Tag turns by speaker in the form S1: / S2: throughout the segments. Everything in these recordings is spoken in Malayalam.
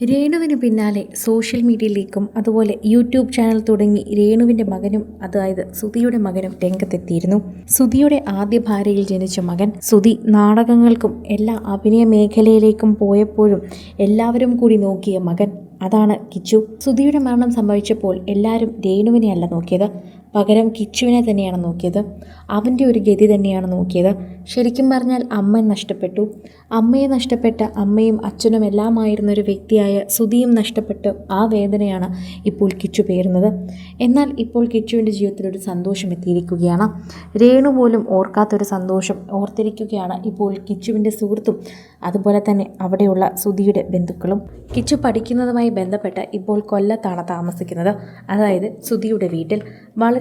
S1: രേണുവിന് പിന്നാലെ സോഷ്യൽ മീഡിയയിലേക്കും അതുപോലെ യൂട്യൂബ് ചാനൽ തുടങ്ങി രേണുവിന്റെ മകനും അതായത് സുധിയുടെ മകനും രംഗത്തെത്തിയിരുന്നു. സുധിയുടെ ആദ്യ ഭാര്യയിൽ ജനിച്ച മകൻ സുധി നാടകങ്ങൾക്കും എല്ലാ അഭിനയ മേഖലയിലേക്കും പോയപ്പോഴും എല്ലാവരും കൂടി നോക്കിയ മകൻ. അതാണ് കിച്ചു. സുധിയുടെ മരണം സംഭവിച്ചപ്പോൾ എല്ലാവരും രേണുവിനെ അല്ല നോക്കിയത്. പകരം കിച്ചുവിനെ തന്നെയാണ് നോക്കിയത്. അവന്റെ ഒരു ഗതി തന്നെയാണ് നോക്കിയത്. ശരിക്കും പറഞ്ഞാൽ അമ്മ നഷ്ടപ്പെട്ടു. അമ്മയെ നഷ്ടപ്പെട്ട അമ്മയും അച്ഛനും എല്ലാമായിരുന്ന ഒരു വ്യക്തിയായ സുധിയും നഷ്ടപ്പെട്ട് ആ വേദനയാണ് ഇപ്പോൾ കിച്ചു പേരുന്നത്. എന്നാൽ ഇപ്പോൾ കിച്ചുവിന്റെ ജീവിതത്തിൽ ഒരു സന്തോഷം എത്തിയിരിക്കുകയാണ്. രേണു പോലും ഓർക്കാത്തൊരു സന്തോഷം ഓർത്തിരിക്കുകയാണ് ഇപ്പോൾ കിച്ചുവിന്റെ സുഹൃത്തും അതുപോലെ തന്നെ അവിടെയുള്ള സുധിയുടെ ബന്ധുക്കളും. കിച്ചു പഠിക്കുന്നതുമായി ബന്ധപ്പെട്ട് ഇപ്പോൾ കൊല്ലത്താണ് താമസിക്കുന്നത്. അതായത് സുധിയുടെ വീട്ടിൽ.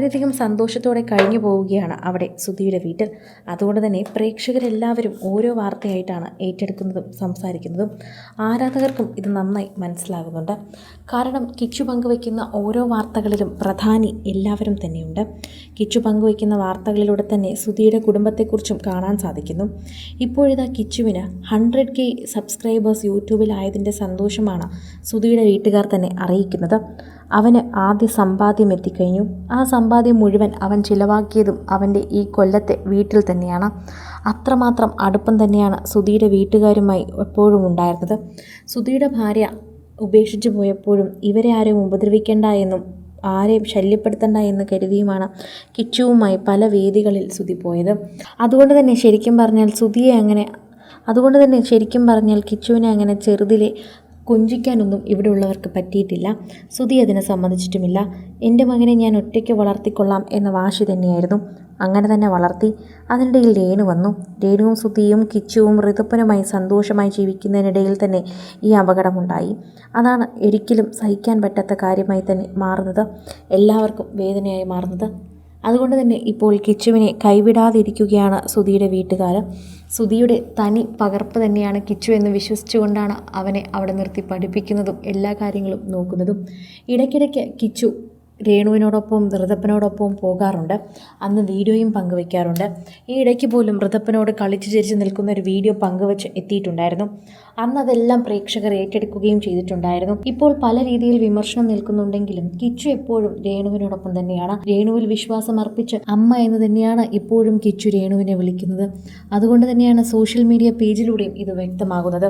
S1: വളരെയധികം സന്തോഷത്തോടെ കഴിഞ്ഞു പോവുകയാണ് അവിടെ സുധിയുടെ വീട്ടിൽ. അതുകൊണ്ട് തന്നെ പ്രേക്ഷകരെല്ലാവരും ഓരോ വാർത്തയായിട്ടാണ് ഏറ്റെടുക്കുന്നതും സംസാരിക്കുന്നതും. ആരാധകർക്കും ഇത് നന്നായി മനസ്സിലാകുന്നുണ്ട്. കാരണം കിച്ചു പങ്കുവയ്ക്കുന്ന ഓരോ വാർത്തകളിലും പ്രധാനി എല്ലാവരും തന്നെയുണ്ട്. കിച്ചു പങ്കുവയ്ക്കുന്ന വാർത്തകളിലൂടെ തന്നെ സുധിയുടെ കുടുംബത്തെക്കുറിച്ചും കാണാൻ സാധിക്കുന്നു. ഇപ്പോഴിതാ കിച്ചുവിന് ഹൺഡ്രഡ് കെ സബ്സ്ക്രൈബേഴ്സ് യൂട്യൂബിലായതിന്റെ സന്തോഷമാണ് സുധിയുടെ വീട്ടുകാർ തന്നെ അറിയിക്കുന്നത്. അവന് ആദ്യ സമ്പാദ്യം എത്തിക്കഴിഞ്ഞു. ആ സമ്പാദ്യം മുഴുവൻ അവൻ ചിലവാക്കിയതും അവന്റെ ഈ കൊല്ലത്തെ വീട്ടിൽ തന്നെയാണ്. അത്രമാത്രം അടുപ്പം തന്നെയാണ് സുധിയുടെ വീട്ടുകാരുമായി എപ്പോഴും ഉണ്ടായിരുന്നത്. സുധിയുടെ ഭാര്യ ഉപേക്ഷിച്ചു പോയപ്പോഴും ഇവരെ ആരെയും ഉപദ്രവിക്കേണ്ട എന്നും ആരെയും ശല്യപ്പെടുത്തണ്ട എന്ന് കരുതിയുമാണ് കിച്ചുവുമായി പല വേദികളിൽ സുധി പോയത്. അതുകൊണ്ട് തന്നെ ശരിക്കും പറഞ്ഞാൽ സുധിയെ അങ്ങനെ അതുകൊണ്ട് തന്നെ ശരിക്കും പറഞ്ഞാൽ കിച്ചുവിനെ അങ്ങനെ ചെറുതിലെ കൊഞ്ചിക്കാനൊന്നും ഇവിടെ ഉള്ളവർക്ക് പറ്റിയിട്ടില്ല. സുധി അതിനെ സമ്മതിച്ചിട്ടുമില്ല. എന്റെ മകനെ ഞാൻ ഒറ്റയ്ക്ക് വളർത്തിക്കൊള്ളാം എന്ന വാശി തന്നെയായിരുന്നു. അങ്ങനെ തന്നെ വളർത്തി. അതിനിടയിൽ രേണു വന്നു. രേണുവും സുധിയും കിച്ചുവും ഋതുപ്പനുമായി സന്തോഷമായി ജീവിക്കുന്നതിനിടയിൽ തന്നെ ഈ അപകടമുണ്ടായി. അതാണ് ഒരിക്കലും സഹിക്കാൻ പറ്റാത്ത കാര്യമായി തന്നെ മാറുന്നത്. എല്ലാവർക്കും വേദനയായി മാറുന്നത്. അതുകൊണ്ട് തന്നെ ഇപ്പോൾ കിച്ചുവിനെ കൈവിടാതിരിക്കുകയാണ് സുധിയുടെ വീട്ടുകാർ സുധിയുടെ തനി പകർപ്പ് തന്നെയാണ് കിച്ചു എന്ന് വിശ്വസിച്ചുകൊണ്ടാണ് അവനെ അവിടെ നിർത്തി പഠിപ്പിക്കുന്നതും എല്ലാ കാര്യങ്ങളും നോക്കുന്നതും. ഇടയ്ക്കിടയ്ക്ക് കിച്ചു രേണുവിനോടൊപ്പം ഋതപ്പനോടൊപ്പം പോകാറുണ്ട്. അന്ന് വീഡിയോയും പങ്കുവയ്ക്കാറുണ്ട്. ഈ ഇടയ്ക്ക് പോലും ഋതപ്പനോട് കളിച്ചു ചിരിച്ച് നിൽക്കുന്ന ഒരു വീഡിയോ പങ്കുവച്ച് എത്തിയിട്ടുണ്ടായിരുന്നു. അന്ന് അതെല്ലാം പ്രേക്ഷകർ ഏറ്റെടുക്കുകയും ചെയ്തിട്ടുണ്ടായിരുന്നു. ഇപ്പോൾ പല രീതിയിൽ വിമർശനം നിൽക്കുന്നുണ്ടെങ്കിലും കിച്ചു എപ്പോഴും രേണുവിനോടൊപ്പം തന്നെയാണ്. രേണുവിൽ വിശ്വാസം അർപ്പിച്ച് അമ്മ എന്ന് തന്നെയാണ് ഇപ്പോഴും കിച്ചു രേണുവിനെ വിളിക്കുന്നത്. അതുകൊണ്ട് തന്നെയാണ് സോഷ്യൽ മീഡിയ പേജിലൂടെയും ഇത് വ്യക്തമാകുന്നത്.